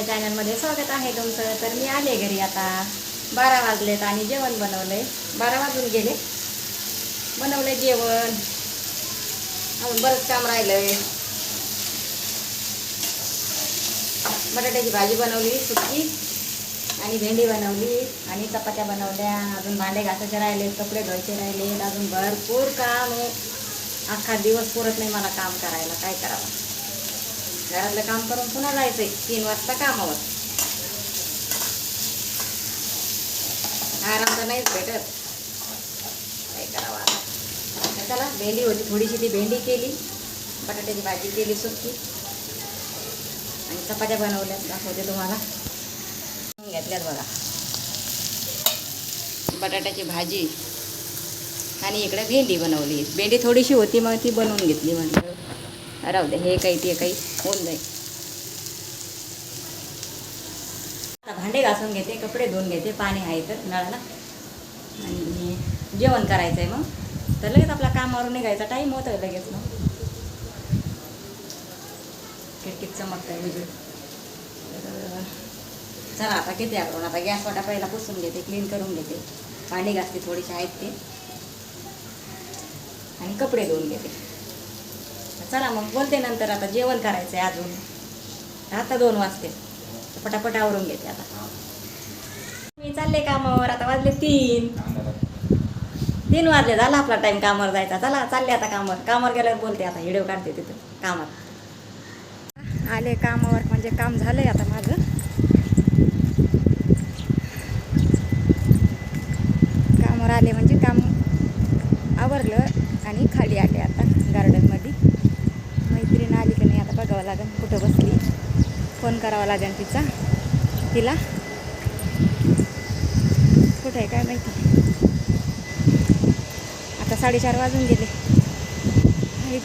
माझ्या चॅनलमध्ये स्वागत आहे तुमचं. तर मी आले घरी आता बारा वाजलेत आणि जेवण बनवलंय बारा वाजून गेले. बनवलं जेवण. अजून बरंच काम राहिलंय. बटाट्याची भाजी बनवली सुकी आणि भेंडी बनवली आणि चपात्या बनवल्या. अजून भांडे घासायचे राहिले कपडे धुवायचे राहिले. अजून भरपूर काम आहे. अख्खा दिवस पुरत नाही मला काम करायला. काय करावं? घरातलं काम करून पुन्हा जायचंय तीन वाजता कामावर. आराम तर नाहीच भेटत. काय करावा चला भेंडी होती थोडीशी ती भेंडी केली बटाट्याची भाजी केली सुकी. आणि चपात्या बनवल्या दाखवते तुम्हाला. घेतल्यात बघा. बटाट्याची भाजी. आणि इकडे भेंडी बनवली. भेंडी थोडीशी होती मग ती बनवून घेतली म्हटलं. राहू दे हे काही ते काही होऊन जाईल. आता भांडे घासून घेते कपडे धुवून घेते पाणी आहे तर नळाला आणि जेवण करायचं आहे मग. तर लगेच आपला कामावर निघायचा टाईम होतो लगेच मग. खिडकीत चमकत आहे म्हणजे तर चला आता किती आपण आता गॅस वाटा पहिला पुसून घेते क्लीन करून घेते. पाणी घासते थोडीशी आहेत ते. आणि कपडे धुवून घेते. चला मग बोलते नंतर आता जेवण करायचं आहे अजून. आता दोन वाजते. पटापट आवरून घेते आता. मी चालले कामावर आता वाजले तीन. तीन वाजले झाला आपला टाइम कामावर जायचा. चला चालले आता कामावर. कामावर गेल्यावर बोलते आता व्हिडिओ काढते तिथं कामावर आले कामावर म्हणजे काम झालंय आता माझं. कामावर आले म्हणजे काम आवरलं आणि खाली आले आता गार्डन मैत्रीण आली की नाही आता बघावं लागेल कुठं बसली? फोन करावा लागेल तिचा. तिला. कुठं आहे काय माहिती? आता साडेचार वाजून गेले. आई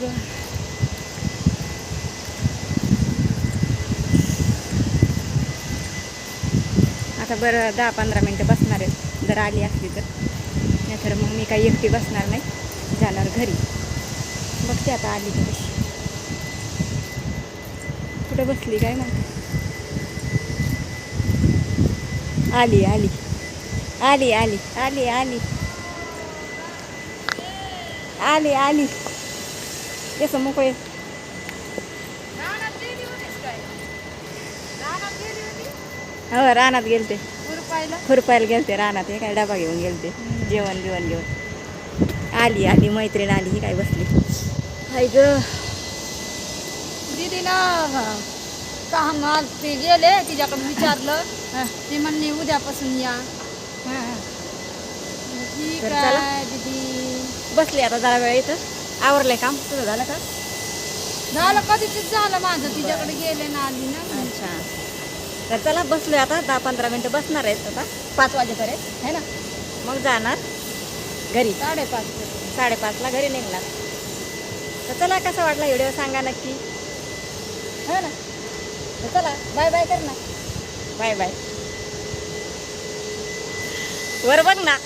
आता बरं दहा पंधरा मिनटं बसणार आहे. जर आली असली तर. नाहीतर मग मी काही एकटी बसणार नाही. जाणार घरी. बघते आता आली तर कशी. कुठे बसली काय मग आली आली. आली आली आली आली. आली आली. कसं मोकळे हो रानात गेलते. खुरपायला? गेलते रानात. हे काय डबा घेऊन गेलते. जेवण बिवण घेऊन आली आली मैत्रीण आली ही काय बसली. हाय ग. दीदीनं काम आज ते गेले तिच्याकडे विचारलं. ती म्हणली उद्यापासून या. ठीक तर चला. आहे दीदी. बसली आता जरा वेळ इथं. आवरलंय काम. तुझं झालं का? झालं कधीच झालं माझं. तिच्याकडे गेले ना आली ना. अच्छा. तर चला बसलोय आता. दहा पंधरा मिनटं बसणार आहेत आता. पाच वाजेपर्यंत. है ना? मग जाणार घरी. साडेपाच साडेपाचला घरी निघणार. तर चला कसा वाटला व्हिडिओ सांगा नक्की. हो ना. चला बाय बाय कर ना. बाय बाय वर बघ ना.